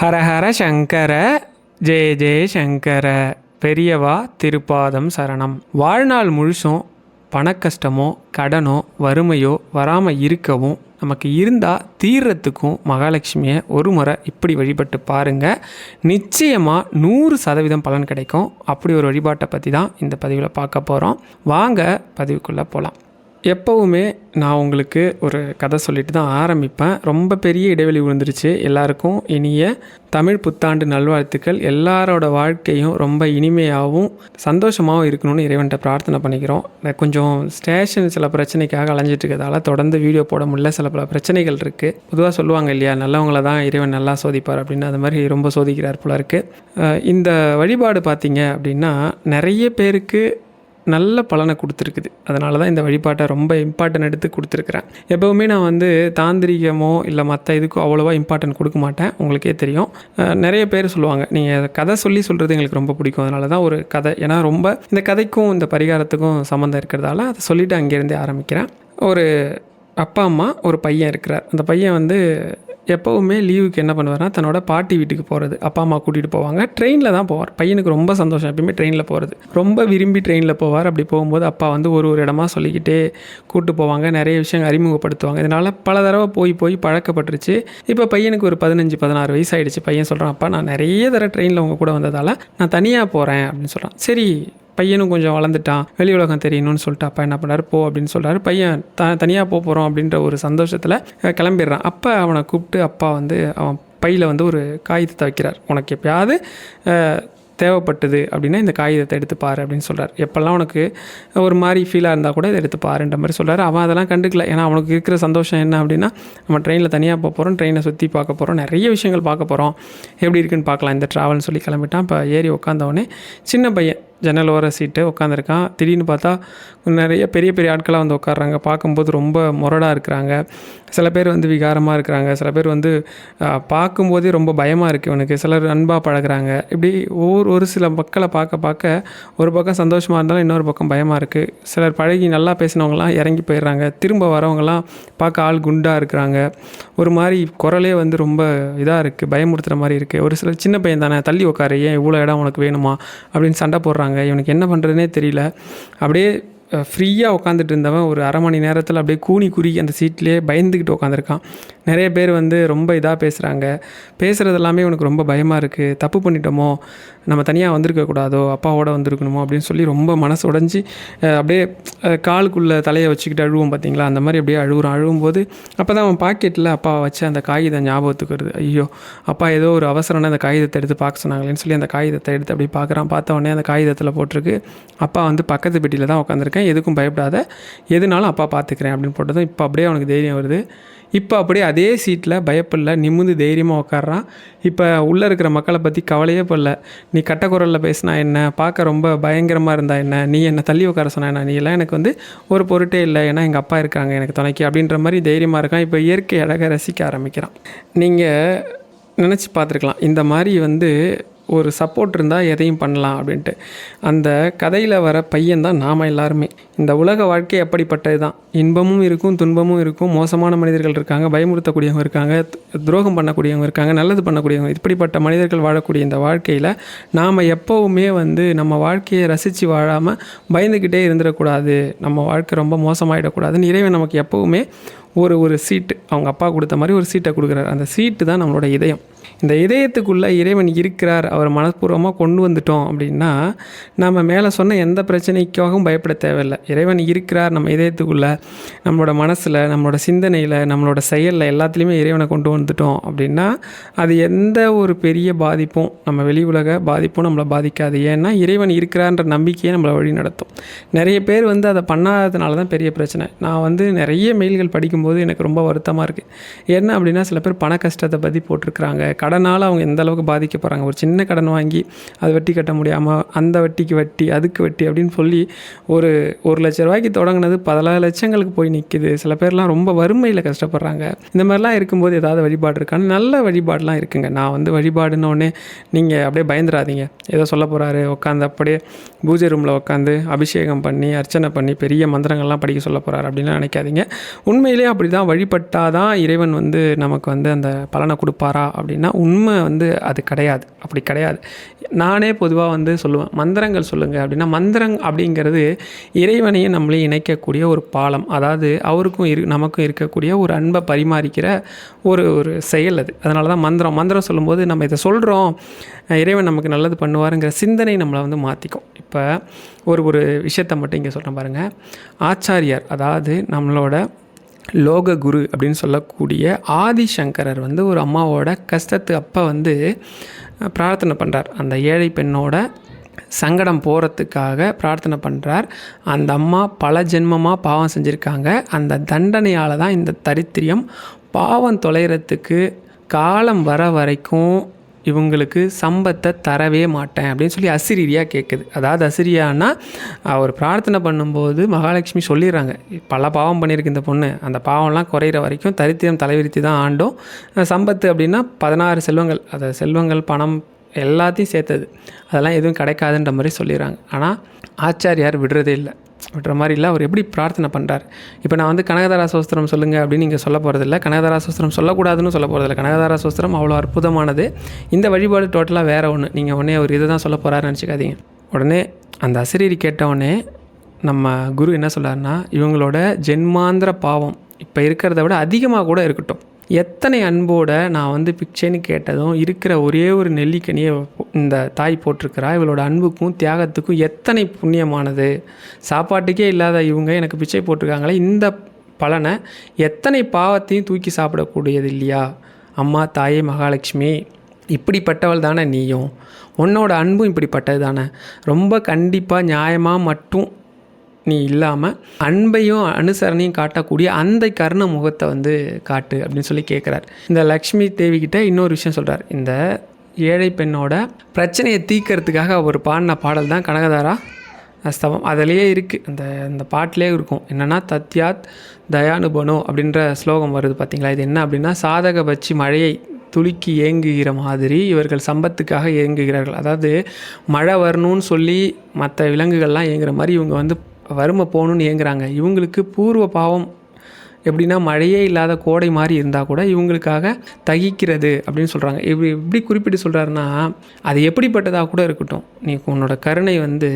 ஹரஹர சங்கர ஜெய ஜெய சங்கர பெரியவா திருப்பாதம் சரணம். வாழ்நாள் முழுசும் பணக்கஷ்டமோ கடனோ வறுமையோ வராமல் இருக்கவும் நமக்கு இருந்தால் தீர்றத்துக்கும் மகாலட்சுமியை ஒரு முறை இப்படி வழிபட்டு பாருங்கள் நிச்சயமாக நூறு சதவீதம் பலன் கிடைக்கும். அப்படி ஒரு வழிபாட்டை பற்றி தான் இந்த பதிவில் பார்க்க போகிறோம் வாங்க பதிவுக்குள்ளே போகலாம் எப்போவுமே நான் உங்களுக்கு ஒரு கதை சொல்லிட்டு தான் ஆரம்பிப்பேன். ரொம்ப பெரிய இடைவெளி விழுந்துருச்சு. எல்லாருக்கும் இனிய தமிழ் புத்தாண்டு நல்வாழ்த்துக்கள். எல்லாரோட வாழ்க்கையும் ரொம்ப இனிமையாகவும் சந்தோஷமாகவும் இருக்கணும்னு இறைவன்கிட்ட பிரார்த்தனை பண்ணிக்கிறோம். கொஞ்சம் ஸ்டேஷன் சில பிரச்சனைக்காக அலைஞ்சிட்டு இருக்கிறதால தொடர்ந்து வீடியோ போட முடியல. சில பல பிரச்சனைகள் இருக்குது பொதுவாக சொல்லுவாங்க இல்லையா நல்லவங்கள தான் இறைவன் நல்லா சோதிப்பார் அப்படின்னு. அது மாதிரி ரொம்ப சோதிக்கிறார் போல இருக்குது இந்த வழிபாடு பார்த்தீங்க அப்படின்னா நிறைய பேருக்கு நல்ல பலனை கொடுத்துருக்குது. அதனால தான் இந்த வழிபாட்டை ரொம்ப இம்பார்ட்டன்ட் எடுத்து கொடுத்துருக்குறேன். எப்போவுமே நான் வந்து தாந்திரிகமோ இல்லை மற்ற இதுக்கோ அவ்வளோவா இம்பார்ட்டன்ட் கொடுக்க மாட்டேன். உங்களுக்கே தெரியும். நிறைய பேர் சொல்லுவாங்க நீங்கள் கதை சொல்லி சொல்கிறது எங்களுக்கு ரொம்ப பிடிக்கும். அதனால தான் ஒரு கதை. ஏன்னா ரொம்ப இந்த கதைக்கும் இந்த பரிகாரத்துக்கும் சம்மந்தம் இருக்கிறதால அதை சொல்லிவிட்டு அங்கேருந்தே ஆரம்பிக்கிறேன். ஒரு அப்பா அம்மா ஒரு பையன் இருக்கிறார். அந்த பையன் வந்து எப்போவுமே லீவுக்கு என்ன பண்ணுவார்னா தன்னோட பாட்டி வீட்டுக்கு போகிறது அப்பா அம்மா கூட்டிகிட்டு போவாங்க. ட்ரெயினில் தான் போவார். பையனுக்கு ரொம்ப சந்தோஷம் எப்பயுமே ட்ரெயினில் போகிறது ரொம்ப விரும்பி ட்ரெயினில் போவார். அப்படி போகும்போது அப்பா வந்து ஒரு ஒரு இடமா சொல்லிக்கிட்டே கூப்பிட்டு போவாங்க. நிறைய விஷயங்கள் அறிமுகப்படுத்துவாங்க. இதனால் பல தடவை போய் போய் பழக்கப்பட்டுருச்சு. இப்போ பையனுக்கு ஒரு பதினஞ்சு பதினாறு வயசு ஆகிடுச்சு பையன் சொல்கிறான் அப்பா நான் நிறைய தடவை ட்ரெயினில் உங்கள் கூட வந்ததால் நான் தனியாக போகிறேன் அப்படின்னு சொல்கிறான் சரி பையனும் கொஞ்சம் வளர்ந்துட்டான் வெளி உலகம் தெரியணும்னு சொல்லிட்டு அப்பா என்ன பண்ணாரு போ அப்படின்னு சொல்கிறாரு பையன் த தனியாக போக போகிறோம் அப்படின்ற ஒரு சந்தோஷத்தில் கிளம்பிடுறான். அப்போ அவனை கூப்பிட்டு அப்பா வந்து அவன் பையில் வந்து ஒரு காகிதத்தை வைக்கிறார். உனக்கு எப்பயாவது தேவைப்பட்டது அப்படின்னா இந்த காகிதத்தை எடுத்து பாரு அப்படின்னு சொல்கிறார் எப்போல்லாம் உனக்கு ஒரு மாதிரி ஃபீலாக இருந்தால் கூட இதை எடுத்து பாருன்ற மாதிரி சொல்கிறார் அவன் அதெல்லாம் கண்டுக்கல. ஏன்னா அவனுக்கு இருக்கிற சந்தோஷம் என்ன அப்படின்னா நம்ம ட்ரெயினில் தனியாக போக போகிறோம் ட்ரெயினை சுற்றி பார்க்க போகிறோம் நிறைய விஷயங்கள் பார்க்க போகிறோம் எப்படி இருக்குன்னு பார்க்கலாம். இந்த ட்ராவல்னு சொல்லி கிளம்பிட்டான். இப்போ ஏறி உட்காந்தவொடனே சின்ன பையன் ஜன்னல் ஓர சீட்டு உட்காந்துருக்கான் திடீர்னு பார்த்தா நிறைய பெரிய பெரிய ஆட்களாக வந்து உட்காடுறாங்க பார்க்கும்போது ரொம்ப முரடாக இருக்கிறாங்க. சில பேர் வந்து விகாரமாக இருக்கிறாங்க. சில பேர் வந்து பார்க்கும்போதே ரொம்ப பயமாக இருக்குது இவனுக்கு. சிலர் அன்பாக பழகுறாங்க. இப்படி ஒவ்வொரு ஒரு சில மக்களை பார்க்க பார்க்க ஒரு பக்கம் சந்தோஷமாக இருந்தாலும் இன்னொரு பக்கம் பயமாக இருக்குது சிலர் பழகி நல்லா பேசினவங்களாம் இறங்கி போயிடுறாங்க திரும்ப வரவங்கலாம் பார்க்க ஆள் குண்டாக இருக்கிறாங்க. ஒரு மாதிரி குரலே வந்து ரொம்ப இதாக இருக்குது பயமுறுத்துகிற மாதிரி இருக்குது ஒரு சிலர் சின்ன பையன் தானே தள்ளி உட்காரு ஏன் இவ்வளோ இடம் உனக்கு வேணுமா? அப்படின்னு சண்டை போடுறாங்க. இவனுக்கு என்ன பண்ணுறதுனே தெரியல. அப்படியே ஃப்ரீயாக உட்காந்துட்டு இருந்தவன் ஒரு அரை மணி நேரத்தில் அப்படியே கூனி குறுகி அந்த சீட்லேயே பயந்துக்கிட்டு உட்காந்துருக்கான் நிறைய பேர் வந்து ரொம்ப இதாக பேசுகிறாங்க பேசுகிறது எல்லாமே உனக்கு ரொம்ப பயமாக இருக்குது தப்பு பண்ணிட்டோமோ? நம்ம தனியாக வந்திருக்க கூடாதோ? அப்பாவோட வந்திருக்கணுமோ? அப்படின்னு சொல்லி ரொம்ப மனசு உடஞ்சி அப்படியே காலுக்குள்ளே தலையை வச்சுக்கிட்டு அழுவோம் பார்த்தீங்களா அந்த மாதிரி அப்படியே அழுகுறான் அழுகும்போது அப்போ தான் அவன் பாக்கெட்டில் அப்பா வச்சு அந்த காகிதம் ஞாபகத்துக்கு வருது. ஐயோ அப்பா ஏதோ ஒரு அவசரம்னா அந்த காகிதத்தை எடுத்து பார்க்க சொன்னாங்களேன்னு சொல்லி அந்த காகிதத்தை எடுத்து அப்படியே பார்க்குறான். பார்த்த உடனே அந்த காகிதத்தில் போட்டிருக்கு அப்பா வந்து பக்கத்து பெட்டியில் தான் உட்காந்துருக்கேன் எதுக்கும் பயப்படாத. எதுனாலும் அப்பா பார்த்துக்கிறேன் அப்படின்னு போட்டதும் இப்போ அப்படியே அவனுக்கு தைரியம் வருது. இப்போ அப்படியே அதே சீட்டில் பயப்படல நிமிந்து தைரியமாக உட்காடுறான் இப்போ உள்ளே இருக்கிற மக்களை பற்றி கவலையே படல. நீ கட்ட குரலில் பேசினா என்ன? பார்க்க ரொம்ப பயங்கரமாக இருந்தா என்ன? நீ என்னை தள்ளி உட்கார சொன்னா என்ன? நீ எல்லாம் எனக்கு வந்து ஒரு பொருட்டே இல்லை. ஏன்னா எங்கள் அப்பா இருக்காங்க எனக்கு துணைக்கு அப்படின்ற மாதிரி தைரியமாக இருக்கான். இப்போ இயற்கை அழகை ரசிக்க ஆரம்பிக்கிறான். நீங்கள் நினச்சி பார்த்துருக்கலாம். இந்த மாதிரி வந்து ஒரு சப்போர்ட் இருந்தால் எதையும் பண்ணலாம் அப்படின்ட்டு. அந்த கதையில் வர பையன் தான் நாம் எல்லாருமே. இந்த உலக வாழ்க்கை அப்படிப்பட்டது தான் இன்பமும் இருக்கும் துன்பமும் இருக்கும். மோசமான மனிதர்கள் இருக்காங்க பயமுறுத்தக்கூடியவங்க இருக்காங்க துரோகம் பண்ணக்கூடியவங்க இருக்காங்க நல்லது பண்ணக்கூடியவங்க. இப்படிப்பட்ட மனிதர்கள் வாழக்கூடிய இந்த வாழ்க்கையில் நாம் எப்போவுமே வந்து நம்ம வாழ்க்கையை ரசித்து வாழாமல் பயந்துக்கிட்டே இருந்துடக்கூடாது. நம்ம வாழ்க்கை ரொம்ப மோசமாயிடக்கூடாதுன்னு இறைவன் நமக்கு எப்போவுமே ஒரு ஒரு சீட்டு அவங்க அப்பா கொடுத்த மாதிரி ஒரு சீட்டை கொடுக்குறாரு. அந்த சீட்டு தான் நம்மளோட இதயம். இந்த இதயத்துக்குள்ளே இறைவன் இருக்கிறார் அவர் மனப்பூர்வமாக கொண்டு வந்துட்டோம் அப்படின்னா நம்ம மேலே சொன்ன எந்த பிரச்சனைக்காகவும் பயப்பட தேவையில்லை. இறைவன் இருக்கிறார் நம்ம இதயத்துக்குள்ளே நம்மளோட மனசில் நம்மளோட சிந்தனையில் நம்மளோட செயலில் எல்லாத்துலேயுமே இறைவனை கொண்டு வந்துட்டோம் அப்படின்னா அது எந்த ஒரு பெரிய பாதிப்பும் நம்ம வெளி உலக பாதிப்பும் நம்மளை பாதிக்காது. ஏன்னா இறைவன் இருக்கிறான்ற நம்பிக்கையே நம்மளை வழி நடத்தும் நிறைய பேர் வந்து அதை பண்ணாததுனால தான் பெரிய பிரச்சனை. நான் வந்து நிறைய மெயில்கள் படிக்கும்போது எனக்கு ரொம்ப வருத்தமாக இருக்குது என்ன அப்படின்னா சில பேர் பண கஷ்டத்தை பற்றி போட்டிருக்கிறாங்க. கடனால் அவங்க எந்த அளவுக்கு பாதிக்கப்படுறாங்க ஒரு சின்ன கடன் வாங்கி அது வட்டி கட்ட முடியாமல் அந்த வட்டிக்கு வட்டி அதுக்கு வட்டி அப்படின்னு சொல்லி ஒரு ஒரு லட்ச ரூபாய்க்கு தொடங்கினது பல லட்சங்களுக்கு போய் நிற்கிது சில பேர்லாம் ரொம்ப வறுமையில் கஷ்டப்படுறாங்க. இந்த மாதிரிலாம் இருக்கும்போது ஏதாவது வழிபாடு இருக்கான்னு நல்ல வழிபாடுலாம் இருக்குங்க. நான் வந்து வழிபாடுன நீங்கள் அப்படியே பயந்துடாதீங்க ஏதோ சொல்ல போகிறாரு உட்காந்து அப்படியே பூஜை ரூமில் உட்காந்து அபிஷேகம் பண்ணி அர்ச்சனை பண்ணி பெரிய மந்திரங்கள்லாம் படிக்க சொல்ல போகிறாரு அப்படின்லாம் நினைக்காதீங்க. உண்மையிலேயே அப்படி தான் வழிபட்டால் தான் இறைவன் வந்து நமக்கு வந்து அந்த பலனை கொடுப்பாரா அப்படின்னா உண்மை வந்து அது கிடையாது. அப்படி கிடையாது. நானே பொதுவாக வந்து சொல்லுவேன் மந்திரங்கள் சொல்லுங்கள் அப்படின்னா மந்திரங் அப்படிங்கிறது இறைவனையும் நம்மளையும் இணைக்கக்கூடிய ஒரு பாலம். அதாவது அவருக்கும் இரு நமக்கும் இருக்கக்கூடிய ஒரு அன்பை பரிமாறிக்கிற ஒரு ஒரு செயல் அது. அதனால தான் மந்திரம் மந்திரம் சொல்லும்போது நம்ம இதை சொல்கிறோம் இறைவன் நமக்கு நல்லது பண்ணுவாருங்கிற சிந்தனை நம்மளை வந்து மாற்றிக்கும் இப்போ ஒரு ஒரு விஷயத்தை மட்டும் இங்கே சொல்கிறேன் பாருங்கள் ஆச்சாரியார் அதாவது நம்மளோட லோக குரு அப்படின்னு சொல்லக்கூடிய ஆதிசங்கரர் வந்து ஒரு அம்மாவோட கஷ்டத்து அப்போ வந்து பிரார்த்தனை பண்ணுறார் அந்த ஏழை பெண்ணோட சங்கடம் போகிறதுக்காக பிரார்த்தனை பண்ணுறார் அந்த அம்மா பல ஜென்மமாக பாவம் செஞ்சுருக்காங்க. அந்த தண்டனையால் தான் இந்த தரித்திரியம் பாவம் தொலைகிறதுக்கு காலம் வர வரைக்கும் இவங்களுக்கு சம்பத்தை தரவே மாட்டேன் அப்படின்னு சொல்லி அசிரீரியாக கேட்குது அதாவது அசிரியானா அவர் பிரார்த்தனை பண்ணும்போது மகாலட்சுமி சொல்லிடுறாங்க பல பாவம் பண்ணியிருக்கு இந்த பொண்ணு. அந்த பாவம்லாம் குறையிற வரைக்கும் தரித்திரம் தலைவிரித்து தான் ஆண்டும். சம்பத்து அப்படின்னா பதினாறு செல்வங்கள். அதை செல்வங்கள் பணம் எல்லாத்தையும் சேர்த்தது. அதெல்லாம் எதுவும் கிடைக்காதுன்ற மாதிரி சொல்லிடுறாங்க. ஆனால் ஆச்சாரியார் விடுறதே இல்லை. அப்படின்ற மாதிரி இல்லை. அவர் எப்படி பிரார்த்தனை பண்ணுறார் இப்போ நான் வந்து கனகதாரா சோஸ்திரம் சொல்லுங்கள் அப்படின்னு நீங்கள் சொல்ல போகிறதில்ல கனகதாரா சோஸ்திரம் சொல்லக்கூடாதுன்னு சொல்ல போகிறதில்ல கனகதாரா சோஸ்திரம் அவ்வளோ அற்புதமானது. இந்த வழிபாடு டோட்டலாக வேறு ஒன்று நீங்கள் உடனே அவர் இதை தான் சொல்ல போகிறாருன்னு நினச்சிக்காதீங்க. உடனே அந்த அசிரீரி கேட்டவுடனே நம்ம குரு என்ன சொல்கிறாருன்னா இவங்களோட ஜென்மாந்திர பாவம் இப்போ இருக்கிறத விட அதிகமாக கூட இருக்கட்டும். எத்தனை அன்போட நான் வந்து பிச்சைன்னு கேட்டதும் இருக்கிற ஒரே ஒரு நெல்லிக்கனியை இந்த தாய் போட்டிருக்கிறா. இவளோட அன்புக்கும் தியாகத்துக்கும் எத்தனை புண்ணியமானது. சாப்பாட்டுக்கே இல்லாத இவங்க எனக்கு பிச்சை போட்டிருக்காங்களே. இந்த பலனை எத்தனை பாவத்தையும் தூக்கி சாப்பிடக்கூடியது இல்லையா? அம்மா தாயே மகாலட்சுமி இப்படிப்பட்டவள் தானே நீயும். உன்னோட அன்பும் இப்படிப்பட்டது தானே. ரொம்ப கண்டிப்பாக நியாயமாக மட்டும் நீ இல்லாமல் அன்பையும் அனுசரணையும் காட்டக்கூடிய அந்த கருண முகத்தை வந்து காட்டு அப்படின்னு சொல்லி கேட்குறார் இந்த லக்ஷ்மி தேவி கிட்ட இன்னொரு விஷயம் சொல்கிறார் இந்த ஏழை பெண்ணோட பிரச்சனையை தீர்க்கறதுக்காக அவர் பாடின பாடல் தான் கனகதாரா ஸ்தவம் அதிலேயே இருக்குது அந்த அந்த பாட்டிலே இருக்கும். என்னென்னா தத்யாத் தயானுபனோ அப்படின்ற ஸ்லோகம் வருது பார்த்தீங்களா இது என்ன அப்படின்னா சாதக பட்சி மழையை துளுக்கி ஏங்குகிற மாதிரி இவர்கள் சம்பத்துக்காக ஏங்குகிறார்கள். அதாவது மழை வரணும்னு சொல்லி மற்ற விலங்குகள்லாம் இயங்குகிற மாதிரி இவங்க வந்து வறுமை போகணுன்னு ஏங்குறாங்க. இவங்களுக்கு பூர்வ பாவம் எப்படின்னா மழையே இல்லாத கோடை மாதிரி இருந்தால் கூட இவங்களுக்காக தகிக்கிறது அப்படின்னு சொல்கிறாங்க இப்படி எப்படி குறிப்பிட்டு சொல்கிறாருன்னா அது எப்படிப்பட்டதாக கூட இருக்கட்டும். நீ உன்னோட கருணை வந்து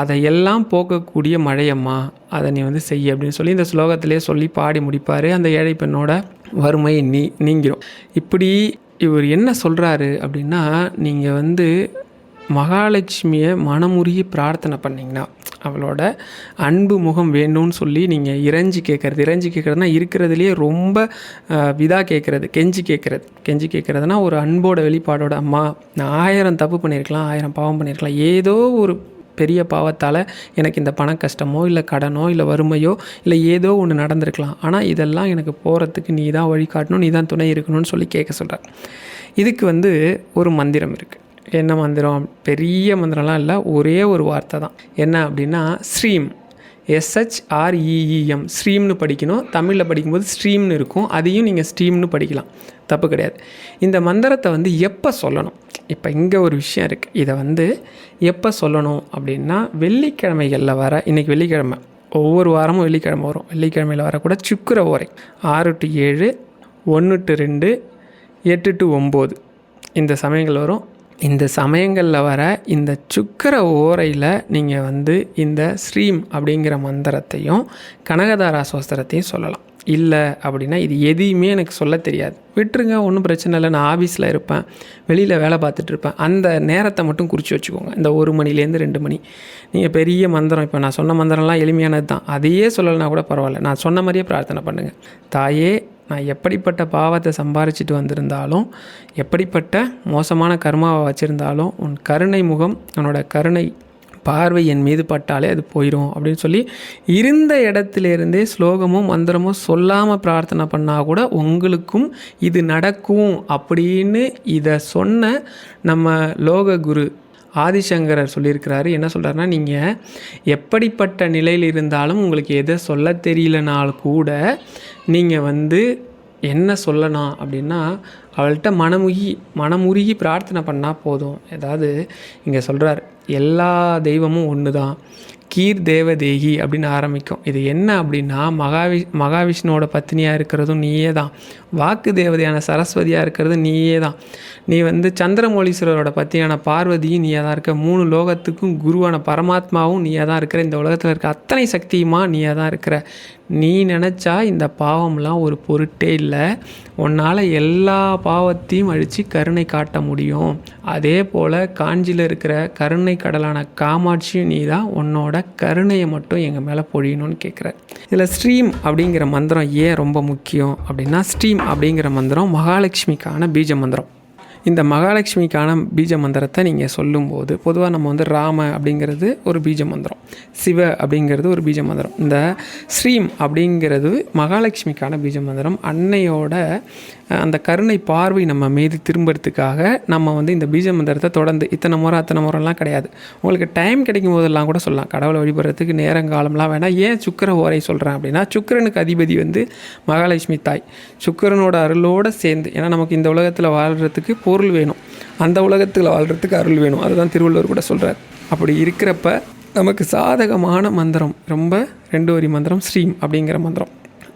அதையெல்லாம் போக்கக்கூடிய மழையம்மா அதை நீ வந்து செய்ய அப்படின்னு சொல்லி இந்த ஸ்லோகத்திலே சொல்லி பாடி முடிப்பார். அந்த ஏழை பெண்ணோட வறுமை நீ நீங்கிரும். இப்படி இவர் என்ன சொல்கிறாரு அப்படின்னா நீங்கள் வந்து மகாலட்சுமியை மனமுருகி பிரார்த்தனை பண்ணிங்கன்னா அவளோட அன்பு முகம் வேணும்னு சொல்லி நீங்கள் இறைஞ்சி கேட்குறது இறைஞ்சி கேட்குறதுனா இருக்கிறதுலேயே ரொம்ப விதாக கேட்குறது கெஞ்சி கேட்குறது கெஞ்சி கேட்குறதுனா ஒரு அன்போட வெளிப்பாடோட அம்மா. நான் ஆயிரம் தப்பு பண்ணியிருக்கலாம் ஆயிரம் பாவம் பண்ணியிருக்கலாம். ஏதோ ஒரு பெரிய பாவத்தால் எனக்கு இந்த பண கஷ்டமோ இல்லை கடனோ இல்லை வறுமையோ இல்லை ஏதோ ஒன்று நடந்திருக்கலாம். ஆனால் இதெல்லாம் எனக்கு போகிறதுக்கு நீ தான் வழிகாட்டணும் நீ தான் துணை இருக்கணும்னு சொல்லி கேட்க சொல்கிறேன் இதுக்கு வந்து ஒரு மந்திரம் இருக்குது என்ன மந்திரம்? பெரிய மந்திரம்லாம் இல்லை ஒரே ஒரு வார்த்தை தான். என்ன அப்படின்னா ஸ்ரீம். எஸ்ஹெச்ஆர்இஇஎம் ஸ்ட்ரீம்னு படிக்கணும். தமிழில் படிக்கும்போது ஸ்ட்ரீம்னு இருக்கும். அதையும் நீங்கள் ஸ்ட்ரீம்னு படிக்கலாம். தப்பு கிடையாது. இந்த மந்திரத்தை வந்து எப்போ சொல்லணும்? இப்போ இங்கே ஒரு விஷயம் இருக்குது இதை வந்து எப்போ சொல்லணும் அப்படின்னா வெள்ளிக்கிழமைகளில் வர இன்றைக்கி வெள்ளிக்கிழமை. ஒவ்வொரு வாரமும் வெள்ளிக்கிழமை வரும். வெள்ளிக்கிழமையில் வரக்கூட சுக்கர ஓரை. ஆறு டு ஏழு ஒன்று டு ரெண்டு எட்டு டு ஒம்பது. இந்த சமயங்கள் வரும். இந்த சமயங்களில் வர இந்த சுக்கர ஓரையில் நீங்கள் வந்து இந்த ஸ்ரீம் அப்படிங்கிற மந்திரத்தையும் கனகதாரா சோஸ்திரத்தையும் சொல்லலாம். இல்லை அப்படின்னா இது எதையுமே எனக்கு சொல்ல தெரியாது. விட்டுருங்க ஒன்றும் பிரச்சனை இல்லை. நான் ஆஃபீஸில் இருப்பேன். வெளியில் வேலை பார்த்துட்டு இருப்பேன். அந்த நேரத்தை மட்டும் குறித்து வச்சுக்கோங்க. இந்த ஒரு மணிலேருந்து ரெண்டு மணி. நீங்கள் பெரிய மந்திரம் இப்போ நான் சொன்ன மந்திரம்லாம் எளிமையானது தான் அதையே சொல்லலைனா கூட பரவாயில்ல. நான் சொன்ன மாதிரியே பிரார்த்தனை பண்ணுங்கள் தாயே நான் எப்படிப்பட்ட பாவத்தை சம்பாரிச்சிட்டு வந்திருந்தாலும் எப்படிப்பட்ட மோசமான கர்மாவை வச்சுருந்தாலும் உன் கருணை முகம் உன்னோட கருணை பார்வை என் மீது பட்டாலே அது போயிடும் அப்படின்னு சொல்லி இருந்த இடத்துலேருந்தே ஸ்லோகமும் மந்திரமும் சொல்லாமல் பிரார்த்தனை பண்ணால் கூட உங்களுக்கும் இது நடக்கும் அப்படின்னு இதை சொன்ன நம்ம லோக குரு ஆதிசங்கரர் சொல்லியிருக்கிறாரு. என்ன சொல்கிறாருன்னா நீங்கள் எப்படிப்பட்ட நிலையில் இருந்தாலும் உங்களுக்கு எதை சொல்ல தெரியலனாலும் கூட நீங்கள் வந்து என்ன சொல்லலாம் அப்படின்னா அவள்கிட்ட மனமுகி மனமுருகி பிரார்த்தனை பண்ணால் போதும். ஏதாவது இங்கே சொல்கிறார் எல்லா தெய்வமும் ஒன்று தான் கீர் தேவதேகி அப்படின்னு ஆரம்பிக்கும். இது என்ன அப்படின்னா மகாவி மகாவிஷ்ணுவோட பத்தினியாக இருக்கிறதும் நீயே தான். வாக்கு தேவதையான சரஸ்வதியாக இருக்கிறது நீயே தான். நீ வந்து சந்திரமௌலீஸ்வரரோட பத்தியான பார்வதியும் நீயே தான் இருக்க. மூணு லோகத்துக்கும் குருவான பரமாத்மாவும் நீயே தான் இருக்கிற. இந்த உலகத்தில் இருக்க அத்தனை சக்தியுமா நீயே தான் இருக்கிற. நீ நினச்சா இந்த பாவம்லாம் ஒரு பொருட்டே இல்லை. உன்னால் எல்லா பாவத்தையும் அழித்து கருணை காட்ட முடியும். அதே போல் காஞ்சியில் இருக்கிற கருணை கடலான காமாட்சியும் நீ தான் உன்னோட கருணையை மட்டும் எங்கள் மேலே பொழியணும்னு கேட்குற இதில் ஸ்ட்ரீம் அப்படிங்கிற மந்திரம் ஏன் ரொம்ப முக்கியம் அப்படின்னா ஸ்ட்ரீம் அப்படிங்கிற மந்திரம் மகாலட்சுமிக்கான பீஜ மந்திரம். இந்த மகாலட்சுமிக்கான பீஜ மந்திரத்தை நீங்கள் சொல்லும்போது பொதுவாக நம்ம வந்து ராம அப்படிங்கிறது ஒரு பீஜ மந்திரம் சிவ அப்படிங்கிறது ஒரு பீஜ மந்திரம். இந்த ஸ்ரீம் அப்படிங்கிறது மகாலட்சுமிக்கான பீஜ மந்திரம். அன்னையோட அந்த கருணை பார்வை நம்ம மீது திரும்புறதுக்காக நம்ம வந்து இந்த பீஜ மந்திரத்தை தொடர்ந்து இத்தனை முறை அத்தனை முறைலாம் கிடையாது. உங்களுக்கு டைம் கிடைக்கும் போதெல்லாம் கூட சொல்லலாம். கடவுளை வழிபடுறதுக்கு நேரங்காலம்லாம் வேணால் ஏன் சுக்கிர ஓரை சொல்கிறேன் அப்படின்னா சுக்கிரனுக்கு அதிபதி வந்து மகாலட்சுமி தாய். சுக்கரனோட அருளோடு சேர்ந்து ஏன்னா நமக்கு இந்த உலகத்தில் வாழ்கிறதுக்கு பொருள் வேணும். அந்த உலகத்தில் வாழ்கிறதுக்கு அருள் வேணும். அதுதான் திருவள்ளுவர் கூட சொல்கிறார் அப்படி இருக்கிறப்ப நமக்கு சாதகமான மந்திரம் ரொம்ப ரெண்டு வரி மந்திரம் ஸ்ரீம் அப்படிங்கிற மந்திரம்.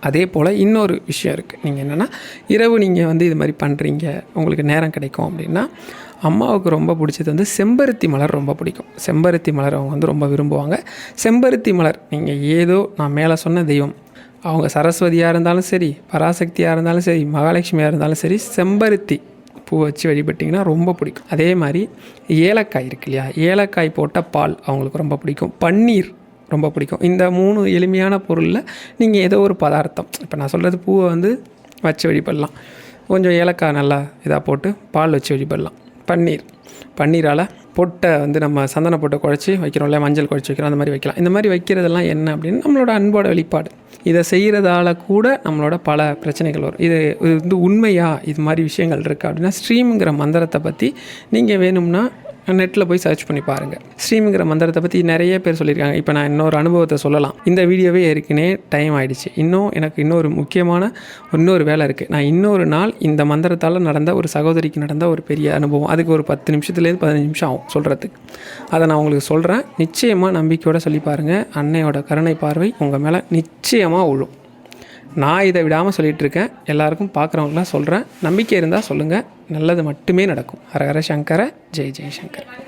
அதே போல் இன்னொரு விஷயம் இருக்குது நீங்கள் என்னென்னா இரவு நீங்கள் வந்து இது மாதிரி பண்ணுறீங்க உங்களுக்கு நேரம் கிடைக்கும் அப்படின்னா அம்மாவுக்கு ரொம்ப பிடிச்சது வந்து செம்பருத்தி மலர் ரொம்ப பிடிக்கும். செம்பருத்தி மலர் அவங்க வந்து ரொம்ப விரும்புவாங்க. செம்பருத்தி மலர் நீங்கள் ஏதோ நான் மேலே சொன்ன தெய்வம். அவங்க சரஸ்வதியாக இருந்தாலும் சரி பராசக்தியாக இருந்தாலும் சரி மகாலட்சுமியாக இருந்தாலும் சரி செம்பருத்தி பூ வச்சு வழிபட்டிங்கன்னா ரொம்ப பிடிக்கும். அதே மாதிரி ஏலக்காய் இருக்கு இல்லையா? ஏலக்காய் போட்ட பால் அவங்களுக்கு ரொம்ப பிடிக்கும். பன்னீர் ரொம்ப பிடிக்கும். இந்த மூணு எளிமையான பொருளில் நீங்கள் ஏதோ ஒரு பதார்த்தம். இப்போ நான் சொல்கிறது பூவை வந்து வச்சு வழிபடலாம் கொஞ்சம் ஏலக்காய் நல்லா இதாக போட்டு பால் வச்சு வழிபடலாம் பன்னீர். பன்னீரால் பொட்டை வந்து நம்ம சந்தன பொட்டை குழச்சி வைக்கிறோம் இல்லை மஞ்சள் குழச்சி வைக்கிறோம். அந்த மாதிரி வைக்கலாம். இந்த மாதிரி வைக்கிறதெல்லாம் என்ன அப்படின்னு நம்மளோட அன்போட வெளிப்பாடு. இதை செய்கிறதால கூட நம்மளோட பல பிரச்சனைகள் வரும். இது இது வந்து உண்மையா? இது மாதிரி விஷயங்கள் இருக்குது அப்படின்னா ஸ்ட்ரீம்ங்கிற மந்திரத்தை பற்றி நீங்கள் வேணும்னா நெட்டில் போய் சர்ச் பண்ணி பாருங்கள் ஸ்ட்ரீம்ங்கிற மந்திரத்தை பற்றி நிறைய பேர் சொல்லியிருக்காங்க. இப்போ நான் இன்னொரு அனுபவத்தை சொல்லலாம். இந்த வீடியோவே ஏற்கனவே டைம் ஆகிடுச்சு இன்னும் எனக்கு இன்னொரு முக்கியமான இன்னொரு வேலை இருக்குது நான் இன்னொரு நாள் இந்த மந்திரத்தால் நடந்த ஒரு சகோதரிக்கு நடந்த ஒரு பெரிய அனுபவம். அதுக்கு ஒரு பத்து நிமிஷத்துலேருந்து பதினஞ்சு நிமிஷம் ஆகும் சொல்கிறதுக்கு அதை நான் உங்களுக்கு சொல்கிறேன் நிச்சயமாக நம்பிக்கையோடு சொல்லி பாருங்கள் அன்னையோட கருணை பார்வை உங்கள் மேலே நிச்சயமாக விழும் நான் இதை விடாமல் சொல்லிகிட்ருக்கேன் எல்லாருக்கும் பார்க்குறவங்களாம் சொல்கிறேன் நம்பிக்கை இருந்தால் சொல்லுங்கள் நல்லது மட்டுமே நடக்கும். ஹரஹர சங்கர ஜெய் ஜெய்சங்கர்